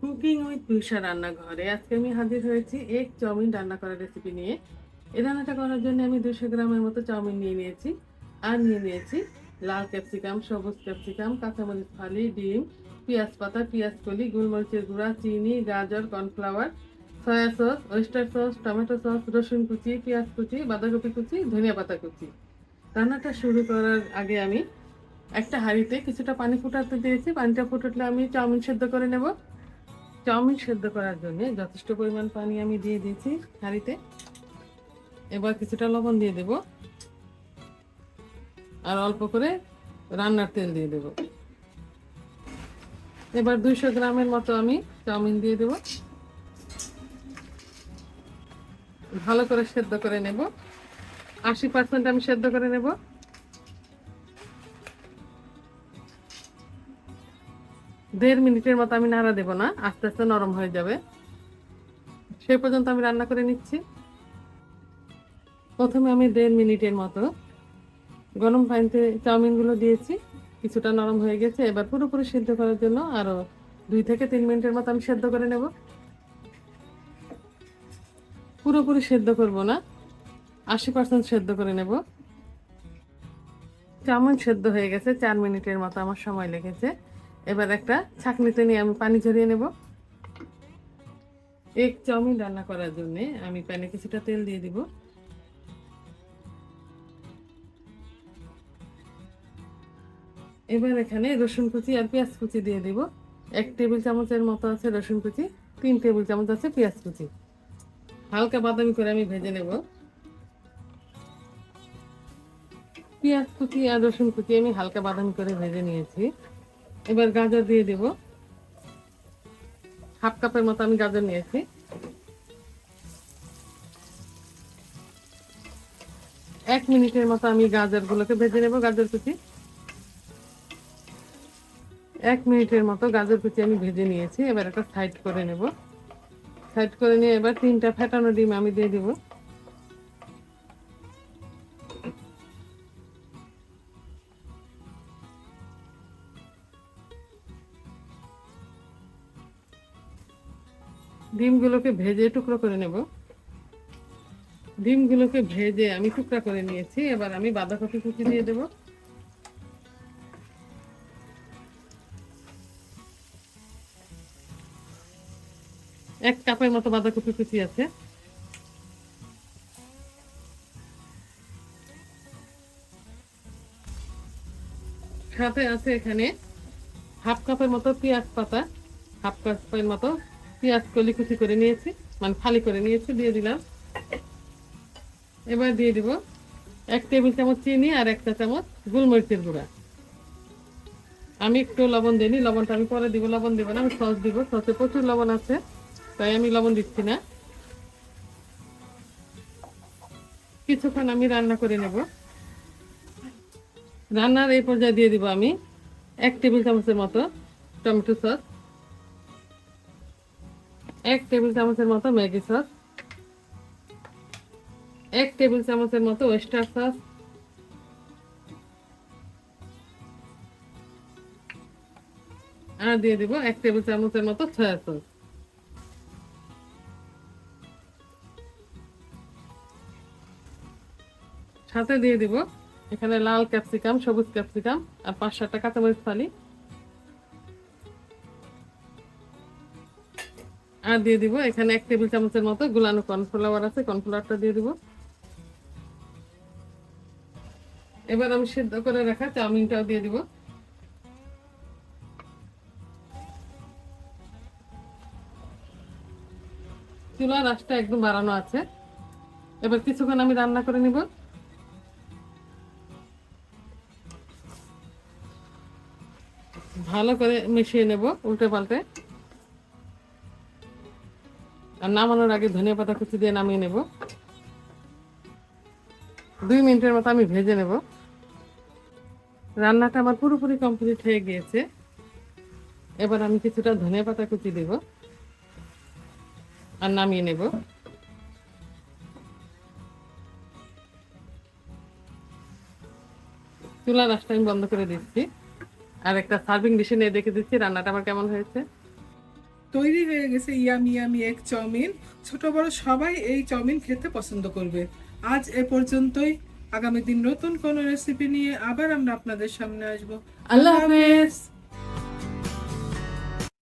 Cooking with তুষার রান্নাঘরে। আজকে আমি হাজির হয়েছি এক চাউমিন রান্না করার রেসিপি নিয়ে। এই রান্নাটা করার জন্য আমি দুশো গ্রামের মতো চাউমিন নিয়ে নিয়েছি, আর নিয়ে নিয়েছি লাল ক্যাপসিকাম, সবুজ ক্যাপসিকাম, কাঁচামরিচ ফালি, ডিম, পেঁয়াজ পাতা, পেঁয়াজ কলি, গোলমরিচের গুঁড়া, চিনি, গাজর, cornflour, soya sauce oyster sauce tomato sauce রসুন কুচি, পেঁয়াজ কুচি, বাঁধাকপি কুচি, ধনিয়া পাতা কুচি। রান্নাটা শুরু করার আগে আমি একটা হাঁড়িতে কিছুটা পানি ফুটাতে দিয়েছি। পানিটা ফুটলে আমি চাউমিন সেদ্ধ করে নেব। চাউমিন সেদ্ধ করার জন্য যথেষ্ট পরিমাণ পানি আমি দিয়ে দিয়েছি হাঁড়িতে। এবার কিছুটা লবণ দিয়ে দেব। আর অল্প করে রান্নার তেল দিয়ে দেব। এবার দুইশো গ্রামের মতো আমি চাউমিন দিয়ে দেব। ভালো করে সেদ্ধ করে নেব। আশি পার্সেন্ট আমি সেদ্ধ করে নেব। দেড় মিনিটের মতো আমি নাড়া দেবো না, আস্তে আস্তে নরম হয়ে যাবে। সে পর্যন্ত আমি রান্না করে নিচ্ছি। প্রথমে আমি দেড় মিনিটের মতো গরম পানিতে চাউমিনগুলো দিয়েছি, কিছুটা নরম হয়ে গেছে। এবার পুরোপুরি সিদ্ধ করার জন্য আরও দুই থেকে তিন মিনিটের মতো আমি সেদ্ধ করে নেব। পুরোপুরি সেদ্ধ করব না, আশি পার্সেন্ট সেদ্ধ করে নেব। চাউমিন সেদ্ধ হয়ে গেছে, চার মিনিটের মতো আমার সময় লেগেছে। এবার একটা ছাঁকনিতে নিয়ে আমি পানি ঝরিয়ে নেব। এক চাউমিন রান্না করার জন্য আমি প্যানে কিছুটা তেল দিয়ে দিব। এবার এখানে রসুন কুচি আর পেঁয়াজ কুচি দিয়ে দিব। এক টেবিল চামচের মতো আছে রসুন কুচি, তিন টেবিল চামচ আছে পেঁয়াজ কুচি। হালকা বাদামি করে আমি ভেজে নেব। পেঁয়াজ কুচি আর রসুন কুচি আমি হালকা বাদামি করে ভেজে নিয়েছি। এবার গাজর দিয়ে দেব। হাফ কাপের মতো আমি গাজর নিয়েছি। এক মিনিটের মতো আমি গাজরগুলোকে ভেজে নেব, গাজর কুচি। এক মিনিটের মতো গাজর কুচি আমি ভেজে নিয়েছি, এবার একটা সাইড করে নেব। সাইড করে নিয়ে এবার তিনটা ফেটানো ডিম আমি দিয়ে দিব। ডিমগুলোকে ভেজে টুকরো করে নেব। ডিমগুলোকে ভেজে আমি টুকরা করে নিয়েছি। এবার আমি বাঁধাকপি কুচি দিয়ে দেব। এক কাপের মতো বাঁধাকপি কুচি আছে। সাথে আছে এখানে হাফ কাপের মতো পেঁয়াজ পাতা, হাফ কাপের মতো পেঁয়াজ কলি কুচি করে নিয়েছি মানে ফালি করে নিয়েছি, দিয়ে দিলাম। এবার দিয়ে দিব এক টেবিল চামচ চিনি আর একটা চামচ গোলমরিচের গুঁড়া। আমি একটু লবণ দিইনি, লবণটা আমি পরে দিব, লবণ দিব না, আমি সস দিব। সসে প্রচুর লবণ আছে, তাই আমি লবণ দিচ্ছি না। কিছুক্ষণ আমি রান্না করে নেব। রান্নার এই পর্যায়ে দিয়ে দিব আমি এক টেবিল চামচের মতো টমেটো সস। এক টেবিল চামচের মতো ম্যাগি সস, এক টেবিল চামচের মতো ওয়েস্টার সস, আর দিয়ে দিব এক টেবিল চামচের মতো সয়া সস। সাথে দিয়ে দিব এখানে লাল ক্যাপসিকাম, সবুজ ক্যাপসিকাম আর পাঁচ সাতটা কাঁচামরিচ ফালি। আর দিয়ে দিব এখানে এক টেবিল চামচের মতো গুলানো কর্নফ্লাওয়ার আছে, কর্নফ্লাওয়ারটা দিয়ে দিব। এবার আমি সিদ্ধ করে রাখা চাউমিনটাও দিয়ে দিব। চুলা আঁচটা একদম বাড়ানো আছে। এবার কিছুক্ষণ আমি রান্না করে নিব। ভালো করে মিশিয়ে নেব উল্টে পাল্টে। আর নামানোর আগে ধনিয়া পাতা কুচি দিয়ে নামিয়ে নেব। দুই মিনিটের মতো আমি ভেজে নেব। রান্নাটা আমার পুরোপুরি কমপ্লিট হয়ে গিয়েছে। এবার আমি কিছুটা ধনিয়া পাতা কুচি দেব আর নামিয়ে নেব। চুলার আঁচটা আমি বন্ধ করে দিচ্ছি। আর একটা সার্ভিং ডিশে নিয়ে দেখে দিচ্ছি। রান্নাটা আমার কেমন হয়েছে? তৈরি হয়ে গেছে ইয়ামি ইয়ামি এক চাউমিন। ছোট বড় সবাই এই চাউমিন খেতে পছন্দ করবে। আজ এ পর্যন্তই। আগামী দিন নতুন কোন রেসিপি নিয়ে আবার আমরা আপনাদের সামনে আসব। আল্লাহ হাফেজ।